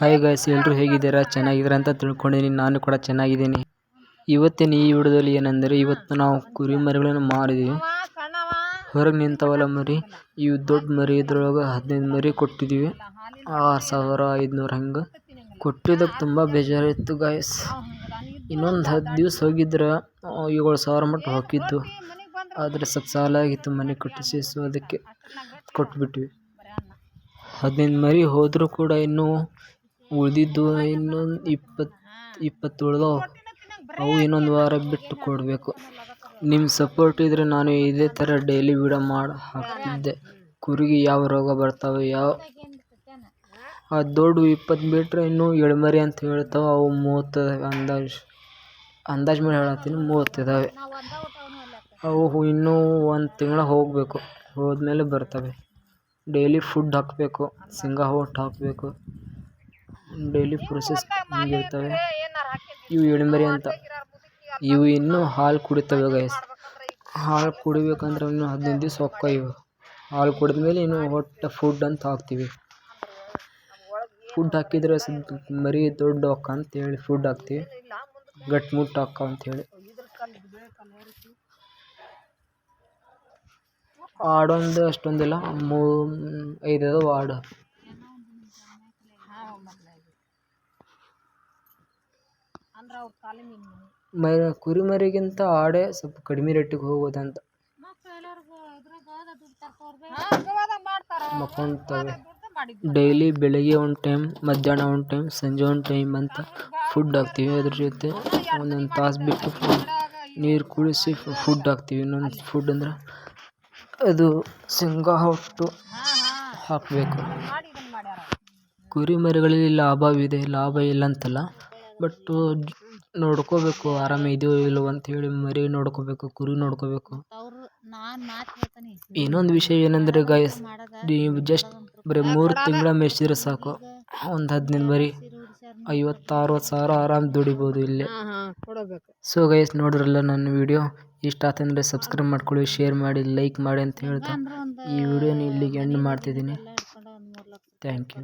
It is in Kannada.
ಹಾಯ್ ಗಾಯ್ಸ್ ಎಲ್ಲರೂ ಹೇಗಿದ್ದೀರಾ? ಚೆನ್ನಾಗಿದ್ದೀರಾ ಅಂತ ತಿಳ್ಕೊಂಡಿದ್ದೀನಿ. ನಾನು ಕೂಡ ಚೆನ್ನಾಗಿದ್ದೀನಿ. ಇವತ್ತಿನ ಈ ವಿಡಿಯೋದಲ್ಲಿ ಏನಂದರೆ, ಇವತ್ತು ನಾವು ಕುರಿ ಮರಿಗಳನ್ನು ಮಾರಿದ್ವಿ ಹೊರಗೆ ನಿಂತವಲ್ಲ ಮರಿ, ಇವು ದೊಡ್ಡ ಮರಿ, ಇದ್ರೊಳಗೆ ಹದಿನೈದು ಮರಿ ಕೊಟ್ಟಿದ್ದೀವಿ. ಆರು ಸಾವಿರ ಐದುನೂರು ಹಂಗೆ ಕೊಟ್ಟಿದ್ದಕ್ಕೆ ತುಂಬ ಬೇಜಾರಿತ್ತು ಗಾಯ್ಸ್ ಇನ್ನೊಂದು ಹತ್ತು ದಿವಸ ಹೋಗಿದ್ರೆ ಏಳು ಸಾವಿರ ಮಟ್ಟ ಹೋಗಿದ್ದು ಆದರೆ ಸ್ವಲ್ಪ ಸಾಲಾಗಿತ್ತು ಮನೆ ಕಟ್ಟಿಸಿ, ಸೊ ಅದಕ್ಕೆ ಕೊಟ್ಬಿಟ್ವಿ. ಹದಿನೈದು ಮರಿ ಹೋದರೂ ಕೂಡ ಇನ್ನೂ ಉಳಿದಿದ್ದು ಇನ್ನೊಂದು ಇಪ್ಪತ್ತು ಇಪ್ಪತ್ತು ಉಳಿದವು ಅವು ಇನ್ನೊಂದು ವಾರ ಬಿಟ್ಟು ಕೊಡಬೇಕು. ನಿಮ್ಮ ಸಪೋರ್ಟ್ ಇದ್ದರೆ ನಾನು ಇದೇ ಥರ ಡೈಲಿ ವಿಡಿಯೋ ಮಾಡಿ ಹಾಕ್ತಿದ್ದೆ. ಕುರಿಗೆ ಯಾವ ರೋಗ ಬರ್ತಾವೆ ಯಾವ ಆ ದೊಡ್ಡ ಇಪ್ಪತ್ತು ಬಿಟ್ಟರೆ ಇನ್ನೂ ಎಳ್ಮರಿ ಅಂತ ಹೇಳ್ತಾವೆ. ಅವು ಮೂವತ್ತು ಅಂದಾಜು ಅಂದಾಜು ಮೇಲೆ ಹೇಳತ್ತೀನಿ ಮೂವತ್ತಿದ್ದಾವೆ ಅವು ಇನ್ನೂ ಒಂದು ತಿಂಗಳು ಹೋಗಬೇಕು. ಹೋದ್ಮೇಲೆ ಬರ್ತವೆ. ಡೈಲಿ ಫುಡ್ ಹಾಕಬೇಕು ಶೇಂಗಾ ಹೊಟ್ಟು ಹಾಕಬೇಕು. ಡೈಲಿ ಪ್ರೊಸೆಸ್ ಹಿಂಗಿರ್ತವೆ ಇವು ಎಳ್ಮರಿ ಅಂತ. ಇವು ಇನ್ನೂ ಹಾಲು ಕುಡಿತವೆ ಗೈಸ್ ಹಾಲು ಕುಡಿಬೇಕಂದ್ರೆ ಇನ್ನೂ ಹದಿನೈದು ದಿವಸ ಹೊಕ್ಕ ಇವು. ಹಾಲು ಕುಡಿದ ಮೇಲೆ ಇನ್ನು ಹೊಟ್ಟೆ ಫುಡ್ ಅಂತ ಹಾಕ್ತೀವಿ. ಫುಡ್ ಹಾಕಿದ್ರೆ ಸ್ವಲ್ಪ ಮರಿ ದೊಡ್ಡ ಹೊಕ್ಕ ಅಂತೇಳಿ ಫುಡ್ ಹಾಕ್ತೀವಿ. ಗಟ್ಟಿ ಮುಟ್ಟು ಹಾಕ ಅಂತೇಳಿ ಆಡೊಂದು ಅಷ್ಟೊಂದಿಲ್ಲ, ಮೂ ಐದು ಅದಾವ ಆಡು. ಮೈ ಕುರಿಮರಿಗಿಂತ ಆಡೇ ಸ್ವಲ್ಪ ಕಡಿಮೆ ರೇಟಿಗೆ ಹೋಗೋದಂತ. ಮಕ್ಕೊಂತವೆ ಡೈಲಿ ಬೆಳಿಗ್ಗೆ ಒಂದು ಟೈಮ್ ಮಧ್ಯಾಹ್ನ ಒಂದು ಟೈಮ್ ಸಂಜೆ ಒಂದು ಟೈಮ್ ಅಂತ ಫುಡ್ ಹಾಕ್ತೀವಿ. ಅದ್ರ ಜೊತೆ ಒಂದೊಂದು ತಾಸು ಬಿಟ್ಟು ನೀರು ಕುಡಿಸಿ ಫುಡ್ ಹಾಕ್ತೀವಿ. ಇನ್ನೊಂದು ಫುಡ್ ಅಂದ್ರೆ ಅದು ಶೇಂಗಾ ಹೊಟ್ಟು ಹಾಕಬೇಕು. ಕುರಿ ಮರಿಗಳಲ್ಲಿ ಲಾಭವಿದೆ ಲಾಭ ಇಲ್ಲ ಅಂತಲ್ಲ ಬಟ್ಟು ನೋಡ್ಕೋಬೇಕು ಆರಾಮ ಇದೆಯೋ ಇಲ್ಲವೋ ಅಂತೇಳಿ ಮರಿ ನೋಡ್ಕೋಬೇಕು ಕುರಿ ನೋಡ್ಕೋಬೇಕು. ಇನ್ನೊಂದು ವಿಷಯ ಏನಂದರೆ ಗಾಯಸ್ ನೀವು ಜಸ್ಟ್ ಬರೀ ಮೂರು ತಿಂಗಳ ಮೇಯಿಸಿದ್ರೆ ಸಾಕು. ಒಂದು ಹದಿನೈದು ಮರಿ ಐವತ್ತು ಅರವತ್ತು ಸಾವಿರ ಆರಾಮ್ ದುಡಿಬೋದು ಇಲ್ಲಿ. ಸೊ ಗೈಸ್ ನೋಡ್ರಲ್ಲ ನನ್ನ ವಿಡಿಯೋ ಇಷ್ಟ ಆತಂದರೆ ಸಬ್ಸ್ಕ್ರೈಬ್ ಮಾಡ್ಕೊಳ್ಳಿ ಶೇರ್ ಮಾಡಿ ಲೈಕ್ ಮಾಡಿ ಅಂತ ಹೇಳ್ತಾ ಈ ವಿಡಿಯೋನ ಇಲ್ಲಿಗೆ ಎಂಡ್ ಮಾಡ್ತಿದ್ದೀನಿ. Thank you